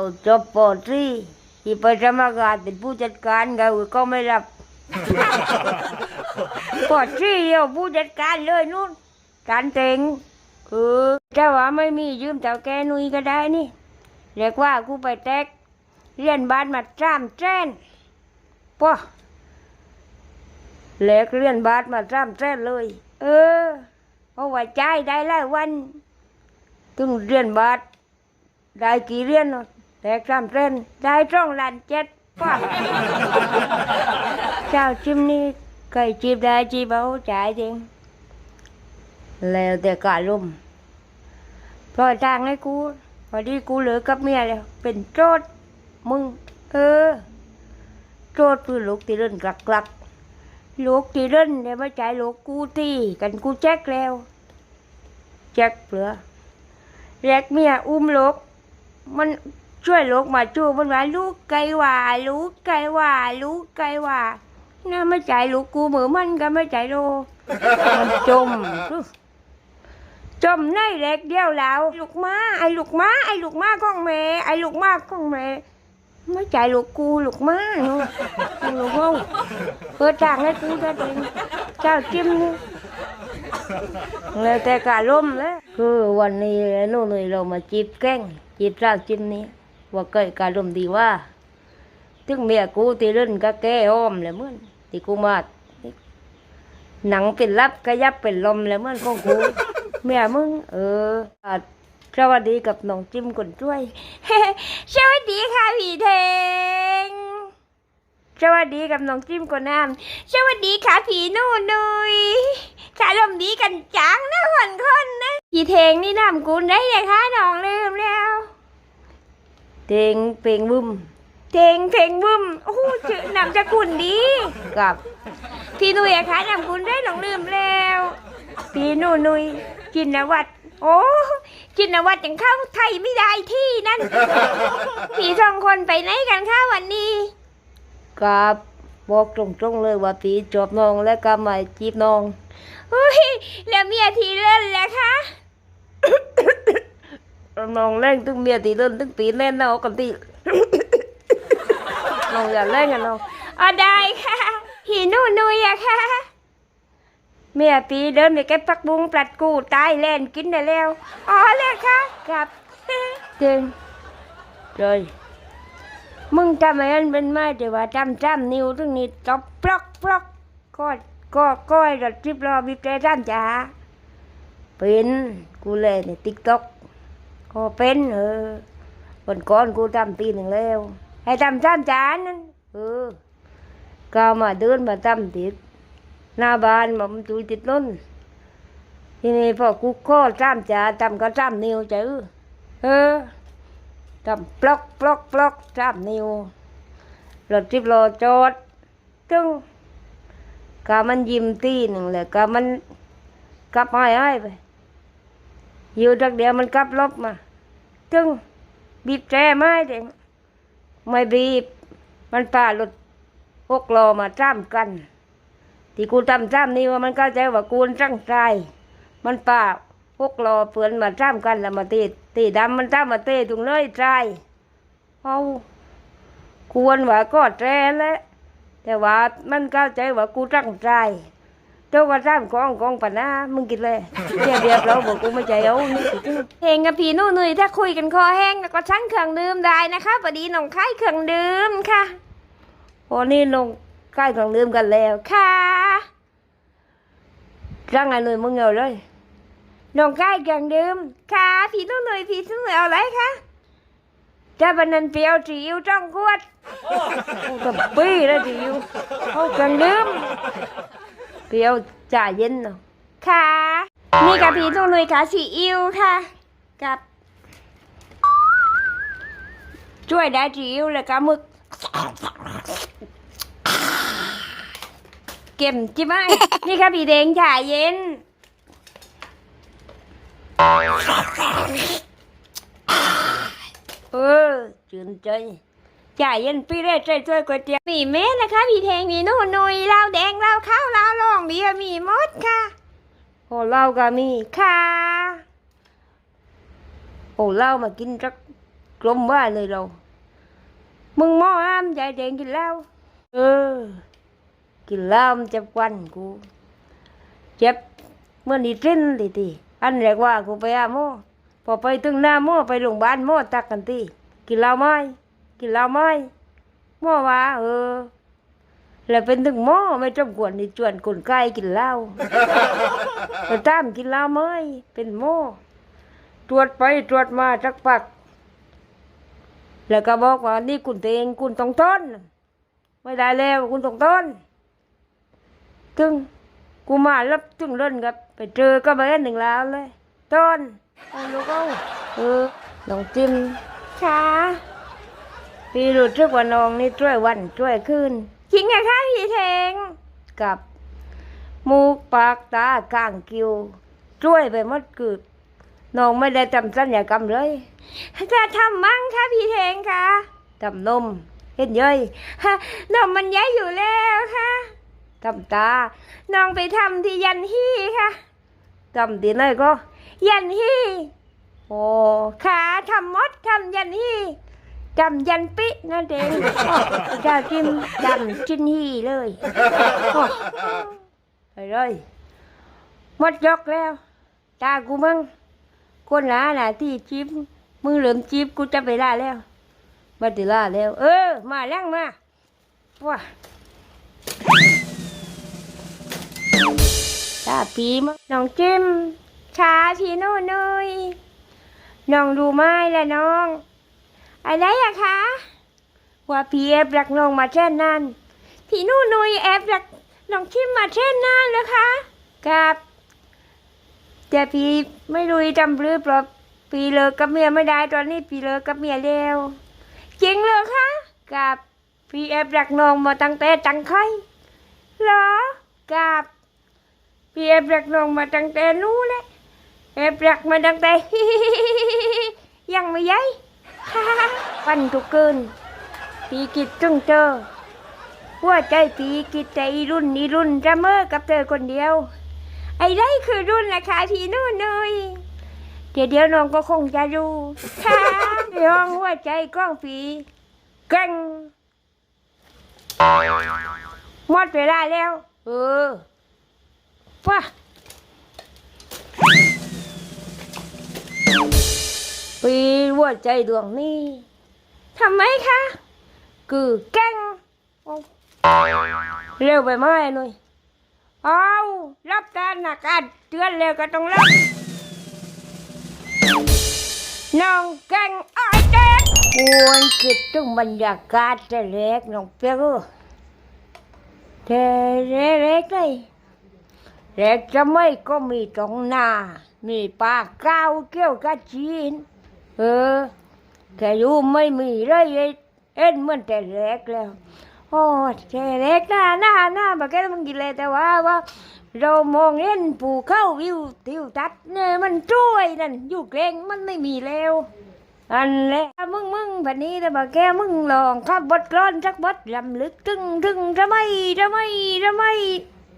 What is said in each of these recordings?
วจบปอตรีที่ไปสมัครงานเป็นผู้จัดการเขาก็ไม่รับ ปอตรีเดียวผู้จัดการเลยนู่นการเต็งคือถ้าว่าไม่มียืมเต่าแกนุยก็ได้นี่ เรียกว่ากูไปแตกเรียนบ้านมาจามแจ้นป้อเล็กเรียนบ้านมาจามแจ้นเลย เออเพราะว่าใจายได้หลายวัน ถึงเรียนบาทได้กี่เรียนเนอะ แต่สามเส้นได้จ้องล้านเจ็ดป้าเจ้าจิมนี่เคยจีบได้จีบเอาจ่ายจริงแล้วแต่กาลมปล่อยทางให้กูพอดีกูเหลือกับเมียแล้วเป็นโจทย์มึง เออ โจทย์คือลูกที่เล่นกลักกลักๆลูกที่เล่นเนี่ยไม่ใจายลูกกูที่กันกูแจ็คแล้ว แจ็คเปลือแรกเมียอุ้มลูกมัน ช่วยลูกมาจูมันว่าลูกไก่ว่าลูกไก่ว่าลูกไก่ว่าน่าไม่ใจลูกกูเหมือนมันก็ไม่ใจโลมันจมจมในแรกเดียวแล้วลูกมาไอ้ลูกมาไอ้ลูกมาของแม่ไอ้ลูกมาของแม่ไม่ใจลูกกูลูกมาเนาะลูกงเปิดทางให้กูจะเป็นเจ้าจิ้มนี่แล้วแต่การล่มแล้วคือวันนี้โน่นนี่เรามาจีบแก้งจีบเจ้าจิ้มนี้ ว่าเกิดการลมดีว่าถึงเมียกูตีเล่นก็แก้อ้อมเลยเมื่อนที่กูมาหนังเป็นรับกระยับเป็นลมเลยเมื่อนของกูเมียมึง เออสวัสดีกับน้องจิ้มคนช่วย สวัสดีค่ะพี่เทง สวัสดีกับน้องจิ้มคนน้ำสวัสดีค่ะผีนู่นนุยถ้าลมดีกันจังนะคนคนนะพี่เทงนี่น้ำกุลได้เลยค่ะน้องลืมแล้ว เทงเพลงบึ้มเทงเพลงบึ้มโอ้โหชื่อนามสกุลดีกับ พี่นุ้ยอะคะนำกุลได้น้องลืมแล้ว พี่หนูนุยจินนวัตรโอ้จินนวัตรยังเข้าไทยไม่ได้ที่นั่น พี่สองคนไปไหนกันคะวันนี้กับบอกตรงๆเลยว่าปีจบน้องและก็มาจีบน้องเฮ้ยแล้วเมียทีเล่นแหละคะ น้องเล่นตึงเมียทีเล่นตึงปีเล่นเนาะกันทีน้องอย่าเล่นกันน้องอ๋อได้ค่ะหีหนูนุยอะค่ะเมียปีเดินไปเก็บผักบุ้งปลัดกูตายเล่นกินได้แล้วอ๋อเลยค่ะครับเดินเลยมึงทำไมมันเป็นไม้แต่ว่าจำจำนิ้วตรงนี้ตบปลอกปลอกก็ก็ก้อยรถทิพรอบีบแต่ด้านจ๋าเป็นกูเลยในติ๊กต็อก ก็เป็น เออวันก่อนกูทำตีหนึ่งแล้ว ให้ทำจำจานนั่นเออก็มาเดินมาทำติด หน้าบ้านมันตุยติดล้นทีนี้พอกูข้อจำจ๋าทำก็จำนิ้วจื้อเออทำปลอกปลอกปลอกสามนิ้วรถจิบรอจอดจึงกามันยิ้มตีหนึ่งเลยกามันกลับให้ให้ไป อยู่จักเดียวมันกลับลบมาจึงบีบแตรไม่เด็กไม่บีบ มันป่ารถหกล้อมาจ้ำกัน ที่กูทำจ้ำนี่ว่ามันก็ใจว่ากูตั้งใจมันป่าพวกรอเพื่อนมาจ้ำกันแล้วมาตีตีดำมันจ้ำมาเตะตรงเลยใจเอาควรว่าก็แตรแล้วแต่ว่ามันเข้าใจว่ากูตั้งใจ เจ้าว่าจ้ำกองกองปะนะมึงกินเลยเรียบเรียบเราบอกกูไม่ใจเอานี่เพลงกับพี่นู่นยถ้าคุยกันคอแห้งก็ชั่งเครื่องดื่มได้นะคะพอดีน้องค่ายเครื่องดื่มค่ะโอ้นี่น้องค่ายเครื่องดื่มกันแล้วค่ะร่างไงหน่ยมึงเอาเลยน้องกายเครื่องดื่มค่ะพี่นุ่นหน่อยพี่นุ่นหน่อเอาอะไรคะถ้าวันนันเปียวจีอิวจ้องขวดกับปี้แล้วจีอิวเอาเครื่องดื่ม เปรียวจ่าเย็นเนาะค่ะนี่กับพี่นุ่นหน่อยค่ะซีอิวค่ะ กับช่วยได้จีอิวเลยกับมึกเก็มจิไหมนี่ค่ะพี่แดงจ่าเย็นเออจืนใจ จ่ายเย็นพี่เร่ใจช่วยก๋วยเตี๋ยวมีเม็ดนะคะพี่แทงมีนู่นนุยเหล้าแดงเหล้าข้าวเหล้าลองเบียร์มีหมดค่ะโอ้เหล้าก็มีค่ะโอ้เหล้ามากินสักกลมว่าเลยเรา มึงหม้อห้ามใจแดงกินเหล้าเออ กินเหล้ามันเจ็บควันกูเจ็บเมื่อนี้ทิ้นทีทีอันแรกว่ากูไปหาหมอพอไปถึงหน้าหมอไปโรงพยาบาลหมอตักกันทีกินเหล้าไหม กินเหล้าไหมหมอว่า เออ แล้วเป็นถึงหมอไม่จำควรในจวนคนไข้กินเหล้าไปตามกินเหล้าไหมเป็นหมอตรวจไปตรวจมาสักพัก แล้วก็บอกว่านี่คุณตัวเองคุณต้องทนไม่ได้แล้วคุณต้องทนถึงกูมารับถึงเล่นกับ ไปเจอก็ไปหนึ่งแล้วเลย ต้นเอาลูกเอาเออน้องจิมช้า พี่รู้สึกว่าน้องนี่ช่วยวันช่วยคืนจริงไงคะพี่เทงกับมูกปากตากางคิวช่วยไปหมดกืดน้องไม่ได้ทำสัญญากรรมเลยจะทำมั้งคะพี่เทงคะทำนมเห็นเย้ยฮะนมมันย้ายอยู่แล้วค่ะทำตา น้องไปทำที่ยันฮี่ค่ะทำที่ไหนก็ ยันฮี่โอ้ขาทำมดทำยันฮี่ ทำยันปินั่นเองอ้อจะกินดำจินฮี่เลยไปเลยหมดยกแล้ว ตากูมึงคนหลาหนาที่จีบมึงเหลิมจีบกูจะไปล่าแล้วมาติล่าแล้ว เออ มาแล้วมาว้าตาปีมน้องจิ้มช้าพีโน่นเนยน้องดูไม้และน้อง อะไรอะคะ ว่าพี่แอบรักน้องมาแช่นนานพี่โน่นเนยแอบรักน้องจิ้มมาแช่นนานแล้วคะกับแต่พี่ไม่รู้จำรือเปล่าพี่เลิกกับเมียไม่ได้ตอนนี้พี่เลิกกับเมียแล้วจริงเลยคะกับพี่แอบรักน้องมาตั้งแต่จังไข่เหรอกับพี่แอบรักน้องมาตั้งแต่นู้นเลยแอบรักมาตั้งแต่ยังไม่ยัย วันทุกคืนพี่คิดถึงเธอหัวใจพี่คิดใจรุ่นนี้รุ่นจะเมื่อกับเธอคนเดียว ไอ้ได้คือรุ่นราคาพี่นู่นเลยเดี๋ยวเดี๋ยวน้องก็คงจะรู้ค่ะน้องหัวใจกล้องผีกังหมดเวลาแล้ว เออป่ะ ปีหัวใจดวงนี้ทำไมคะคือแกงเร็วไปไหมหน่อยเอารับการหนะการเตือนแล้วก็ต้องรับน้องแกงอ้อยเด็กควรคิดถึงบรรยากาศแต่เล็กน้องเปียกแต่เล็กเลยเล็กจะไม่ก็มีตรงหน้า มีปลาเก้าเกี่ยวกับจีน เออ แต่อยู่ไม่มีเลยเอ็นเหมือนแต่เล็กแล้วโอ้แต่เล็กหน้าหน้าหน้ามาแค่มึงกินเลยแต่ว่าว่า เรามองเห็นภูเขาวิวทิวทัศน์เนี่ยมันช่วยนั่นอยู่เกรงมันไม่มีแล้วอันแหละมึงมึงพันนี้แต่บอกแกมึงลองขับบทกลอนสักบทลำลึกถึงถึงทำไมทำไมทำไม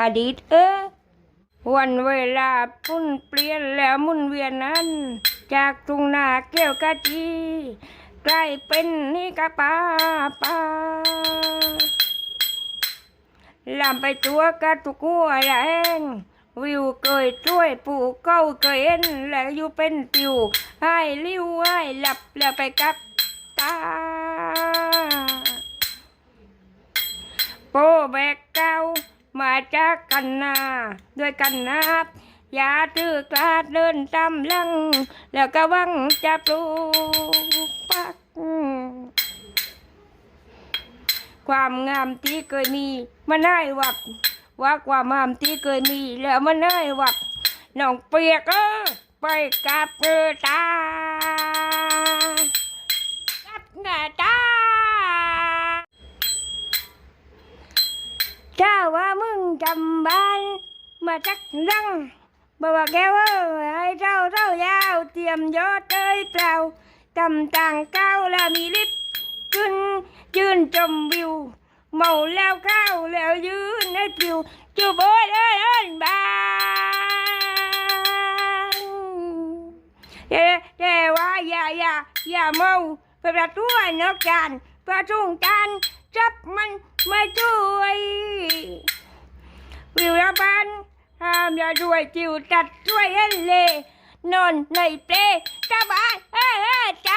อดีตเออวันเวลาปุ่นเปลี่ยนแล้วหมุนเวียนนั้น จากทุ่งนาเกี่ยวกะจีกลายเป็นนี่กะปาปาลำไปตัวกะตุกัวแรงวิวเกยช่วยปู่เก้าเกยเอ็นแล้วอยู่เป็นติวให้ลิ้วให้หลับแล้วไปกับตาโปแบกเก้ามาจากกันนาด้วยกันนาบ อย่าถือกลาดเดินตามหลัง แล้วก็วังจะปลูกปัก ความงามที่เคยมี มันได้วับว่าความงามที่เคยมี แล้วมันได้วับน้องเปียกเออไปกับเออตากับหน้าตาถ้าว่ามึงจำบ้านมาจักรัง บอกว่าแกว่าให้เจ้าเจ้ายาวเตรียมยอดเอ้ยเปล่าจำต่างเก้าแล้วมีลิฟต์ขึ้นยืนชมวิว เมาแล้วเข้าวแล้วยืนให้ปิวจูบโอ้ยเอ้ยเอ้ยบางแต่แต่ว่าอย่าอย่าอย่าเมาเปิดประตูให้นอกจานประตูจานจับมันไม่ช่วยวิวระบัน ห้ามอย่ารวยจิวตัดช่วยเอ็นเลยนอนในเปลสบาเอ้ยใจ